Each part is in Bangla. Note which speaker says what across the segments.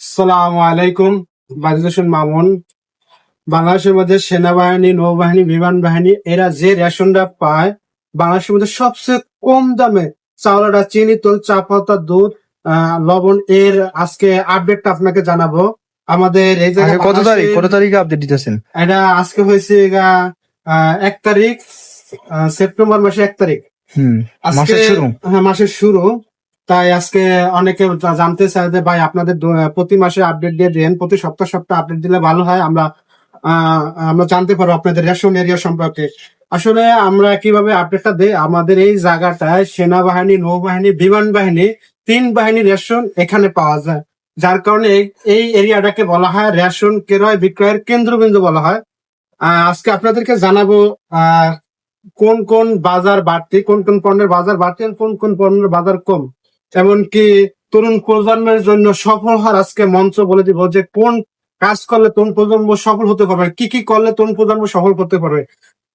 Speaker 1: সালাম আলাইকুম বাজুসুল মামুন। বাংলাদেশের মধ্যে সেনাবাহিনী নৌবাহিনী বিমান বাহিনী এরা যে রেশনটা পায় বাংলাদেশের মধ্যে সবচেয়ে কম দামে চাউলটা চিনি তেল চা পাতা দুধ লবণ এর আজকে আপডেটটা আপনাকে জানাব। আমাদের এই যে
Speaker 2: কত তারিখ? কত তারিখে আপডেট দিতেছেন?
Speaker 1: এটা আজকে হয়েছে এক তারিখ সেপ্টেম্বর মাসে এক তারিখ।
Speaker 2: হুম
Speaker 1: আজকে
Speaker 2: মাসের শুরু।
Speaker 1: হ্যাঁ মাসের শুরু। তাই আজকে অনেকে জানতে চায় যে, ভাই, আপনাদের প্রতি মাসে আপডেট দিয়ে দেন, প্রতি সপ্তাহ সপ্তাহ আপডেট দিলে ভালো হয়, আমরা আমরা জানতে পারব আপনাদের রেশন এরিয়া সম্পর্কে। আসলে আমরা কীভাবে আপডেটটা দেই? আমাদের এই জায়গাটায় সেনাবাহিনী, নৌবাহিনী, বিমান বাহিনী, তিন বাহিনী রেশন এখানে পাওয়া যায়। যার কারণে এই- এরিয়াটাকে বলা হয় রেশন ক্রয় বিক্রয়ের কেন্দ্রবিন্দু বলা হয়। আজকে আপনাদেরকে জানাব কোন কোন বাজার বাড়তি, কোন কোন পণ্যের বাজার বাড়তি কোন কোন পণ্যের বাজার কম। এমনকি তরুণ প্রজন্মের জন্য সফল হওয়ার আজকে মঞ্চ বলে দিব যে কোন কাজ করলে তরুণ প্রজন্ম সফল হতে পারবে, কি কি করলে তরুণ প্রজন্ম সফল করতে পারবে।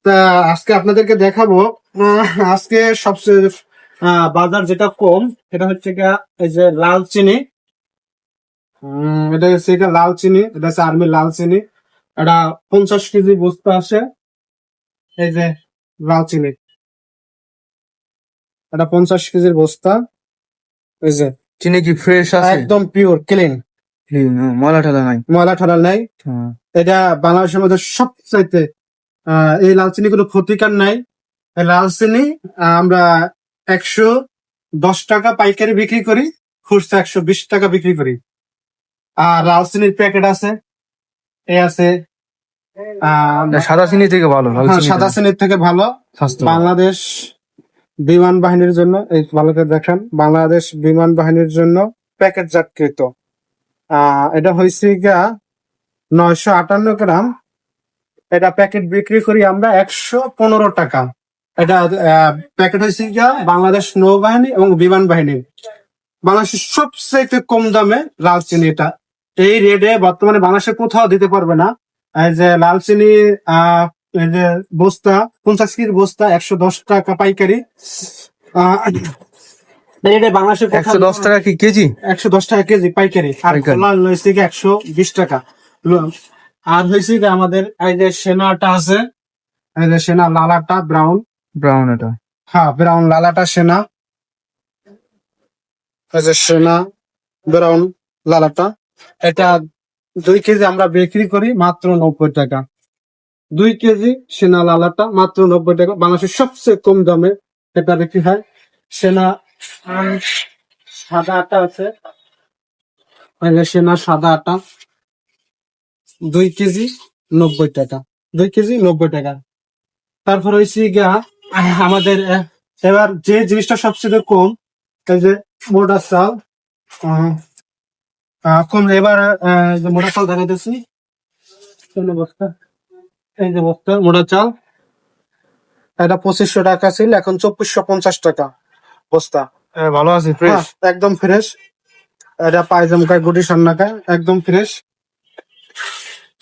Speaker 1: তা আজকে আপনাদেরকে দেখাবো আজকে সবচেয়ে বাজার যেটা কম এটা হচ্ছে এই যে লাল চিনি। এটা হচ্ছে লাল চিনি, এটা হচ্ছে আর্মি লাল চিনি। এটা পঞ্চাশ কেজি বস্তা আছে, এই যে লাল চিনি। এটা পঞ্চাশ কেজির বস্তা। যে
Speaker 2: চিনি কি ফ্রেশ আছে?
Speaker 1: একদম পিওর ক্লিন
Speaker 2: ময়লা ঠেলা নাই।
Speaker 1: ময়লা ঠেলা নাই।
Speaker 2: হ্যাঁ।
Speaker 1: এটা বাংলাদেশের মধ্যে সবচাইতে আহ, এই লাল চিনি কোনো ক্ষতিকার নাই। লাল চিনি আমরা একশো দশ টাকা পাইকারি বিক্রি করি খুচরা একশো বিশ টাকা বিক্রি করি। আর লাল চিনির প্যাকেট আছে এই আছে
Speaker 2: সাদা চিনি থেকে ভালো
Speaker 1: হ্যাঁ, সাদা চিনির থেকে ভালো। বাংলাদেশ বিমান বাহিনীর জন্য, এই ভালোকে দেখেন, বাংলাদেশ বিমান বাহিনীর জন্য প্যাকেটজাতকৃত। এটা হয়েছে গিয়া নয়শো আটান্ন গ্রাম। এটা প্যাকেট বিক্রি করি আমরা একশো পনেরো টাকা। এটা প্যাকেট হয়েছে গিয়া বাংলাদেশ নৌবাহিনী এবং বিমান বাহিনী। বাংলাদেশের সবচেয়ে কম দামে লাল চিনি এটা। এই রেটে বর্তমানে বাংলাদেশে কোথাও দিতে পারবে না। যে লাল চিনি আহ বস্তা পঞ্চাশ কেজির বস্তা একশো দশ টাকা পাইকারি। আহ, এই রেটে বাংলাদেশে
Speaker 2: একশো দশ টাকা কি কেজি?
Speaker 1: একশো দশ টাকা কেজি পাইকারি। আর
Speaker 2: পাইকারি।
Speaker 1: খোলা হয়েছে কি একশো বিশ টাকা। আর হয়েছে কি আমাদের এই যে সেনাটা আছে এই যে সেনা লালাটা ব্রাউন।
Speaker 2: ব্রাউন এটা।
Speaker 1: হ্যাঁ ব্রাউন লালাটা সেনা। এই যে সেনা ব্রাউন লালাটা। এটা দুই কেজি আমরা বিক্রি করি মাত্র নব্বই টাকা। দুই কেজি সেনা লালাটা মাত্র নব্বই টাকা। বাংলাদেশের সবচেয়ে কম দামে এটা বিক্রি হয়। সেনা সাদা আটা আছে। সেনা সাদা আটা। দুই কেজি নব্বই টাকা। দুই কেজি নব্বই টাকা। তারপর হয়েছে গিয়া, আমাদের এবার যে জিনিসটা সবচেয়ে কম, এই যে মোটা চাল কম, এবার মোটা চাল দেখাইতেছি। বস্তা। এই যে বস্তা মোটা চাল। এটা পঁচিশশো টাকা ছিল এখন চব্বিশশো পঞ্চাশ টাকা বস্তা।
Speaker 2: ভালো আছে ফ্রেশ
Speaker 1: হ্যাঁ, একদম ফ্রেশ এটা পায়জাম পায়জামকায় গুটি সন্নাকায় একদম ফ্রেশ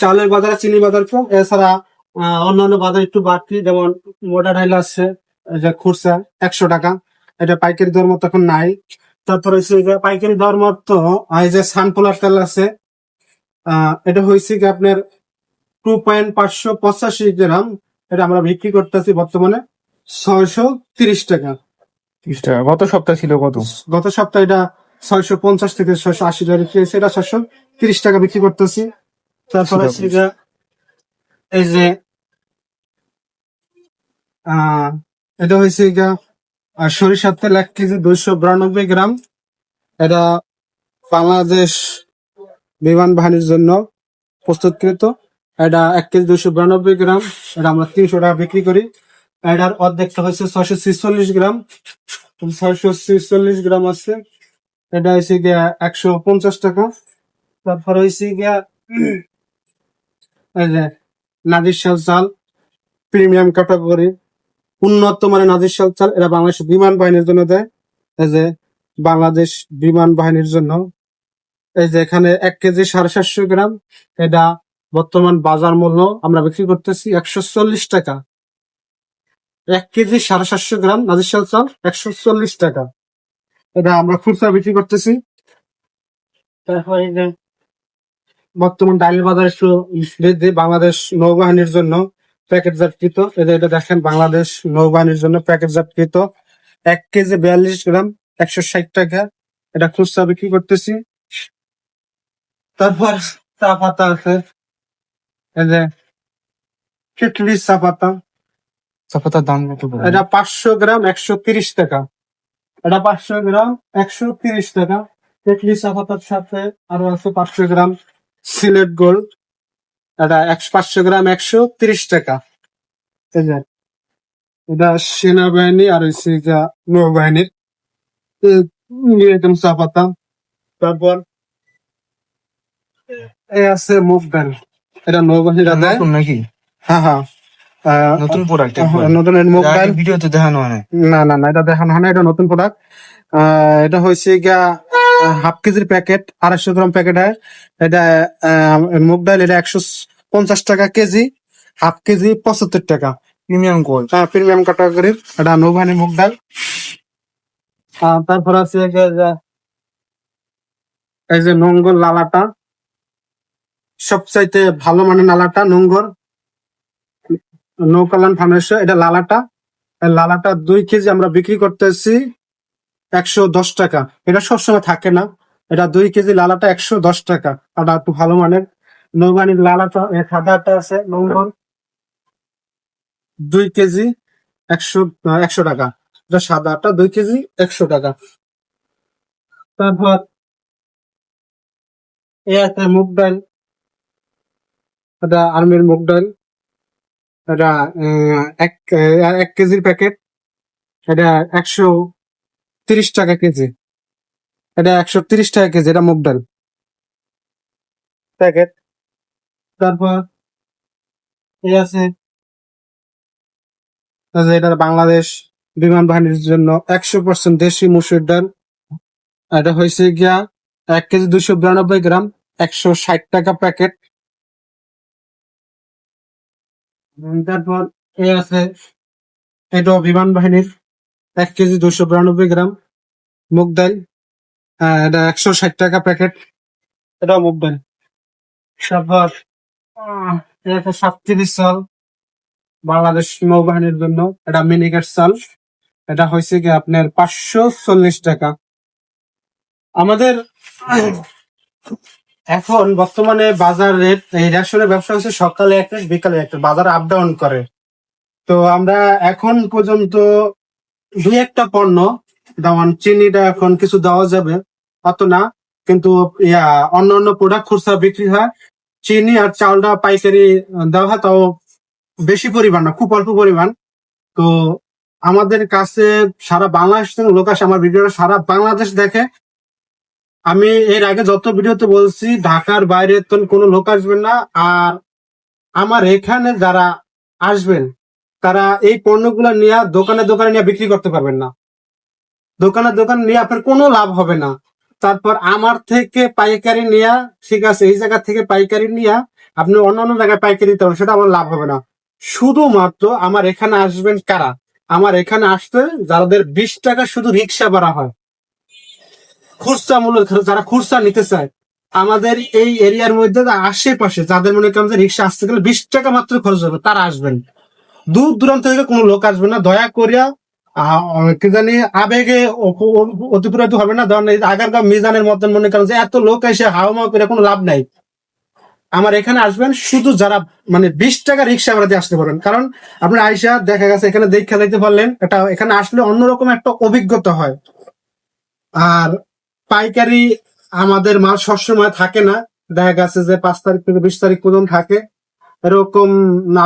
Speaker 1: চালের বাজারে চিনি বাজার কম এছাড়া অন্যান্য বাজার একটু বাড়তি যেমন মোটা ডাইল আছে এই যে খুরসা একশো টাকা। এটা পাইকারি দর মতো এখন নাই। তারপর পাইকারি দর মতো এই যে সানপোলার তেল আছে আহ, এটা হয়েছে কি আপনার টু পয়েন্ট পাঁচশো পঁচাশি গ্রাম এটা আমরা বিক্রি করতেছি বর্তমানে ছয়শো তিরিশ টাকা।
Speaker 2: ত্রিশ টাকা। গত সপ্তাহ ছিল কত?
Speaker 1: গত সপ্তাহে এটা ছয়শো পঞ্চাশ থেকে ছয়শো আশি টাকা বিক্রি হয়েছে এটা ছয়শো তিরিশ টাকা বিক্রি করতেছি। তারপরে এই যে এটা হয়েছে গা সরিষার তেল এক কেজি দুইশো বিরানব্বই গ্রাম। এটা বাংলাদেশ বিমান বাহিনীর জন্য প্রস্তুতকৃত। এটা এক কেজি দুইশো বিরানব্বই গ্রাম, এটা আমরা তিনশো টাকা বিক্রি করি। এটার অর্ধেকটা হচ্ছে ছয়শো ছিচল্লিশ গ্রাম। ছয়শো ছিচল্লিশ গ্রাম আছে। এটা হচ্ছে গিয়া একশো পঞ্চাশ টাকা। তারপর হয়েছে গিয়া এই যে নাদির শাল চাল, প্রিমিয়াম ক্যাটাগরি, উন্নত মানের নাদির শাল চাল এরা বাংলাদেশ বিমান বাহিনীর জন্য দেয়। এই যে বাংলাদেশ বিমান বাহিনীর জন্য। এই যে এখানে এক কেজি সাড়ে সাতশো গ্রাম। এটা বর্তমান বাজার মূল্য আমরা বিক্রি করতেছি একশো চল্লিশ টাকা। এক কেজি সাড়ে সাতশো গ্রাম, নাজির শাল চাল একশো চল্লিশ টাকা। এটা আমরা খুচরা বিক্রি করতেছি। বর্তমান ডাইল বাজার বাংলাদেশ নৌবাহিনীর জন্য প্যাকেটজাতকৃত। যে এটা দেখেন, বাংলাদেশ নৌবাহিনীর জন্য প্যাকেটজাতকৃত। এক কেজি বিয়াল্লিশ গ্রাম, একশো ষাট টাকা। এটা খুচরা বিক্রি করতেছি। তারপর চা পাতা আছে। খিচড়ি চা পাতা
Speaker 2: চাপাতার দাম কত
Speaker 1: এটা পাঁচশো গ্রাম একশো তিরিশ টাকা। এটা পাঁচশো গ্রাম একশো তিরিশ টাকা। তেতলি চা পাতার সাথে আরও আছে পাঁচশো গ্রাম সিলেট গোল্ড। এটা একশো পাঁচশো গ্রাম একশো তিরিশ টাকা। এই যে এটা সেনাবাহিনী আর হচ্ছে যা নৌবাহিনীর আইটেম চা পাতা তারপর এই আছে মুগ ডাল। এটা নৌবাহিনীরা দেয়
Speaker 2: নতুন নাকি?
Speaker 1: হ্যাঁ হ্যাঁ।
Speaker 2: নতুন প্রোডাক্ট
Speaker 1: নতুন ডাল
Speaker 2: ভিডিওতে দেখানো হয় না
Speaker 1: না না এটা দেখানো হয় না এটা নতুন প্রোডাক্ট এটা হয়েছে গিয়া হাফ কেজির প্যাকেট আড়াইশো গ্রাম প্যাকেট হয় এটা মুগ ডাল এটা একশো পঞ্চাশ টাকা কেজি হাফ কেজি পঁচাত্তর টাকা।
Speaker 2: প্রিমিয়াম কোয়াল
Speaker 1: প্রিমিয়াম ক্যাটাগরির এটা নৌবাহিনী মুগ ডাল তারপর আছে এই যে নোংর লালাটা। সবচাইতে ভালো মানের লালাটা নোংর নৌকালান ফার্মেশন এটা লালাটা। লালাটা দুই কেজি আমরা বিক্রি করতেছি একশো দশ টাকা। এটা সবসময় থাকে না। এটা দুই কেজি লালাটা একশো দশ টাকা। এটা একটু ভালো মানের। নৌবানির লালাটা সাদাটা আছে নোংর দুই কেজি একশো একশো টাকা। এটা সাদাটা দুই কেজি একশো টাকা। তারপর এ আছে মুগ ডাল। এটা আর্মির মুগ ডাল এটা এক এক কেজির প্যাকেট এটা একশো তিরিশ টাকা কেজি এটা একশো তিরিশ টাকা কেজি এটা মুগ ডাল। প্যাকেট। তারপর এই আছে এটা বাংলাদেশ বিমান বাহিনীর জন্য একশো পার্সেন্ট দেশি মুসুর ডাল। এটা হয়েছে গিয়া এক কেজি দুশো বিরানব্বই গ্রাম একশো ষাট টাকা প্যাকেট। তারপর এই আছে এটাও বিমান বাহিনীর এক কেজি দুশো বিরানব্বই গ্রাম মুগ ডাল। এটা একশো ষাট টাকা প্যাকেট। এটাও মুগ ডাল। তারপর সাতত্রিশ চাল বাংলাদেশ নৌবাহিনীর জন্য। এটা মিনিকেট চাল। এটা হয়েছে কি আপনার পাঁচশো চল্লিশ টাকা। আমাদের এখন বর্তমানে বাজার রেট এই রেশনের ব্যবসা হচ্ছে সকালে একটা, বিকালে একটা। বাজার আপ ডাউন করে। তো আমরা এখন পর্যন্ত দুই একটা পণ্য, যেমন চিনিটা এখন কিছু দেওয়া যাবে, অত না। কিন্তু ইয়া, অন্য অন্য প্রোডাক্ট খুচরা বিক্রি হয়। চিনি আর চালটা পাইকারি দেওয়া হয়, তাও বেশি পরিমাণ না, খুব অল্প পরিমাণ। তো আমাদের কাছে সারা বাংলাদেশ লোক আসে, আমার ভিডিওটা সারা বাংলাদেশ দেখে। আমি এর আগে যত ভিডিওতে বলছি, ঢাকার বাইরে তো কোনো লোক আসবেন না। আর আমার এখানে যারা আসবেন, তারা এই পণ্যগুলো নিয়ে দোকানে দোকানে নিয়ে বিক্রি করতে পারবেন না। দোকানে দোকানে নিয়ে আপনার কোনো লাভ হবে না। তারপর আমার থেকে পাইকারি নিয়ে, ঠিক আছে, এই জায়গা থেকে পাইকারি নিয়ে আপনি অন্য অন্য জায়গায় পাইকারি দিতে পারেন সেটা আমার লাভ হবে না। শুধুমাত্র আমার এখানে আসবেন কারা? আমার এখানে আসতে যাদের বিশ টাকা শুধু রিক্সা ভাড়া হয়। খুচরা মূল্য যারা খুচরা নিতে চায়, আমাদের এই এরিয়ার মধ্যে আশেপাশে যাদের মনে করেন যে রিক্সা আসতে গেলে বিশ টাকা মাত্র খরচ হবে, তারা আসবেন। দূর দূরান্ত থেকে কোনো লোক আসবে না, দয়া করিয়া কি জানি, আবেগে অপ- হবে না, ধরেন আগারগাঁও মিজানের মতন মনে করেন যে এত লোক এসে হাওয়া করে কোনো লাভ নাই। আমার এখানে আসবেন শুধু যারা মানে বিশ টাকা রিক্সা ভাড়া দিয়ে আসতে পারেন কারণ আপনার আইসা দেখা গেছে, এখানে দেখে যাইতে পারলেন, এটা এখানে আসলে অন্যরকম একটা অভিজ্ঞতা হয়। আর পাইকারি আমাদের মাল সবসময় থাকে না। দেখা গেছে যে পাঁচ তারিখ থেকে বিশ তারিখ পর্যন্ত থাকে। এরকম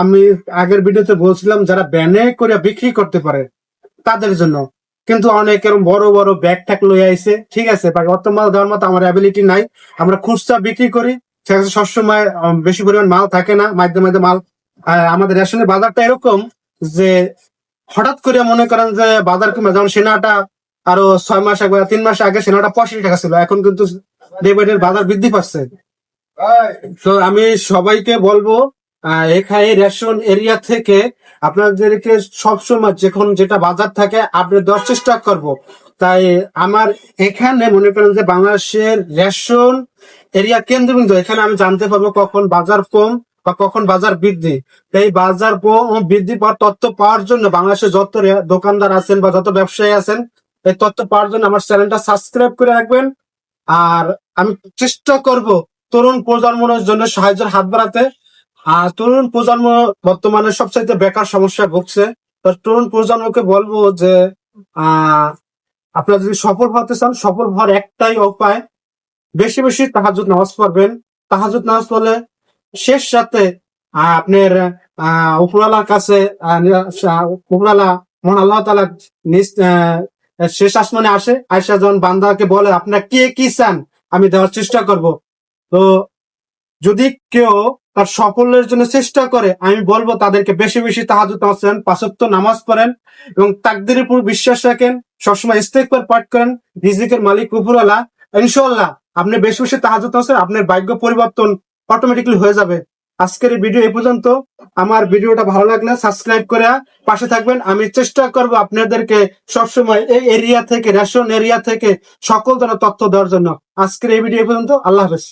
Speaker 1: আমি আগের ভিডিওতে বলছিলাম, যারা ব্যানে করে বিক্রি করতে পারে, তাদের জন্য। কিন্তু অনেক এরকম বড় বড় ব্যাগ ট্যাগ লই আইছে। ঠিক আছে, বাকি অত মাল দেওয়ার মতো আমার অ্যাবিলিটি নাই। আমরা খুচরা বিক্রি করি। আছে, সবসময় বেশি পরিমাণ মাল থাকে না। মাঝে মাঝে মাল আমাদের রেশনের বাজারটা এরকম যে হঠাৎ করে মনে করেন যে বাজার কমে যেমন সেনাটা আরও ছয় মাস আগে তিন মাস আগে সেনাটা পঁয়ষট্টি টাকা ছিল। এখন কিন্তু ডে বাজার বৃদ্ধি পাচ্ছে। তো আমি সবাইকে বলব এখানে রেশন এরিয়া থেকে আপনাদেরকে সবসময় যখন যেটা বাজার থাকে, আপনি দশ চেষ্টা করব। তাই আমার এখানে মনে করেন যে বাংলাদেশের রেশন এরিয়া কেন্দ্রবিন্দু, এখানে আমি জানতে পারব কখন বাজার কম বা কখন বাজার বৃদ্ধি। এই বাজার বৃদ্ধি পাওয়ার তথ্য পাওয়ার জন্য বাংলাদেশের যত দোকানদার আছেন বা যত ব্যবসায়ী আছেন এই তথ্য পাওয়ার জন্য আমার চ্যানেলটা সাবস্ক্রাইব করে রাখবেন। আর আমি চেষ্টা করব তরুণ প্রজন্মের জন্য সাহায্যের হাত বাড়াতে। আর তরুণ প্রজন্ম বর্তমানে সবচাইতে বেকার সমস্যা ভুগছে। তো তরুণ প্রজন্মকে বলব যে আহ আপনারা যদি সফল হতে চান, সফল হওয়ার একটাই উপায়, বেশি বেশি তাহাজুদ নামাজ পড়বেন। তাহাজুদ নামাজ পড়লে শেষ সাথে আপনার আহ উপরালার কাছে উপরালা মহান আল্লাহ তালা শেষ আসমানে আসে আয়সা যখন বান্দাকে বলে আপনার কে কি চান? আমি দেওয়ার চেষ্টা করব। তো যদি কেউ তার সাফল্যের জন্য চেষ্টা করে আমি বলব তাদেরকে বেশি বেশি নামাজ পড়েন পাঁচত্ব নামাজ পড়েন এবং তাকদিরের উপর বিশ্বাস রাখেন সবসময় ইস্তেকবার পাঠ করেন রিজিকের মালিক উপরওয়ালা। ইনশাল্লাহ আপনি বেশি বেশি নামাজ পড়েন, আপনার ভাগ্য পরিবর্তন অটোমেটিকলি হয়ে যাবে। আজকের ভিডিও এই পর্যন্ত। আমার ভিডিওটা ভালো লাগলে সাবস্ক্রাইব করে পাশে থাকবেন। আমি চেষ্টা করব আপনাদেরকে সবসময় এই এরিয়া থেকে, রেশন এরিয়া থেকে সকল ধরনের তথ্য দেওয়ার জন্য। আজকের এই ভিডিও এই পর্যন্ত। আল্লাহ হাফেজ।